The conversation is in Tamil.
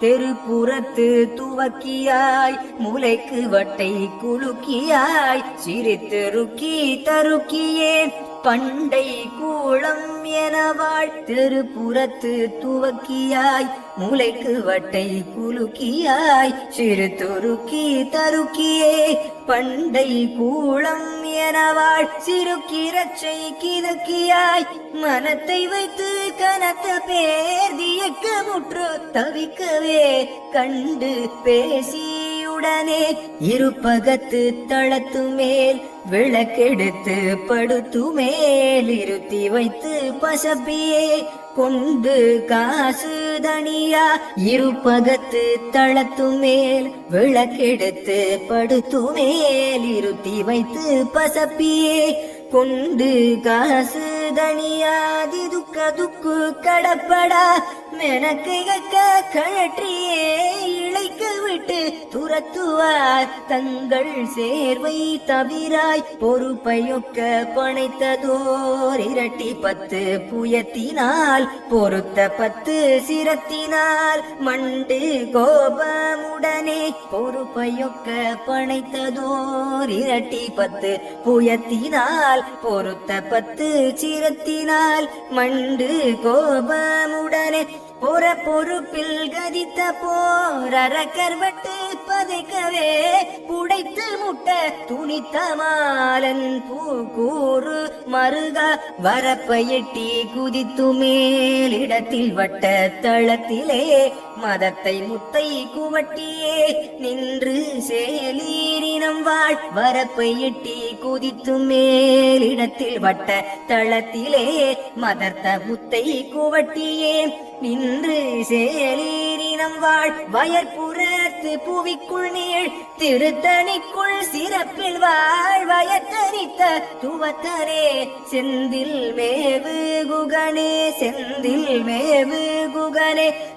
தெருப்புறத்து துவக்கியாய் முளைக்கு வட்டை குலுக்கியாய் சிரித்தெருக்கி தருக்கியே பண்டை கூளம் எனவாள் தெருப்புறத்து துவக்கியாய் முளைக்கு வட்டை குலுக்கியாய் சிறு துருக்கி தருக்கியே. பண்டை கூளம் எனவாள் சிறுக்கிரச்சை கிதக்கியாய் மனத்தை வைத்து கனத்த பேர் தியக்க முற்று தவிக்கவே. கண்டு பேசி உடனே இருப்பகத்து தளத்து மேல் விளக்கெடுத்து படுத்து மேல் இருத்தி வைத்து பசப்பியே கொண்டு காசு தனியா இருப்பகத்து தளத்து மேல் விளக்கெடுத்து படுத்து மேல் இருத்தி வைத்து பசப்பியே கொண்டு காசு தனியாதி துக்க துக்கு கடப்படா மெனக்கு கழற்றியே. விட்டு துரத்துவார். தங்கள் சேர்வை தவிராய் பொறுப்பையொக்க பனைத்ததோர் இரட்டி பத்து புயத்தினால் பொருத்த பத்து சிரத்தினால். மண்டு கோபமுடனே பொறுப்பையொக்க பனைத்ததோர் இரட்டி பத்து புயத்தினால் பொருத்த பத்து சிரத்தினால். மண்டு கோபமுடனே பொற பொறுப்பில் கதித்த போரற கர்வட்டு பதைக்கவே புடைத்து முட்ட துணித்த மாலன் பூக்கூறு மருக வரப்ப எட்டி குதித்து மேலிடத்தில் வட்ட தளத்திலே மதத்தை முத்தை குவட்டியே நின்று சேலீரினம் வாழ் வரப்பை எட்டி குதித்து மேலிடத்தில் வட்ட தளத்திலே மதர்த்த முத்தை குவட்டியே நின்று செயலீரினம் வாழ். வயற்புறத்து புவிக்குள் நீள். திருத்தணிக்குள் சிறப்பில் வாழ். வயத்தரித்த துவத்தரே செந்தில் மேவு குகனே செந்தில் மேவு குகனே.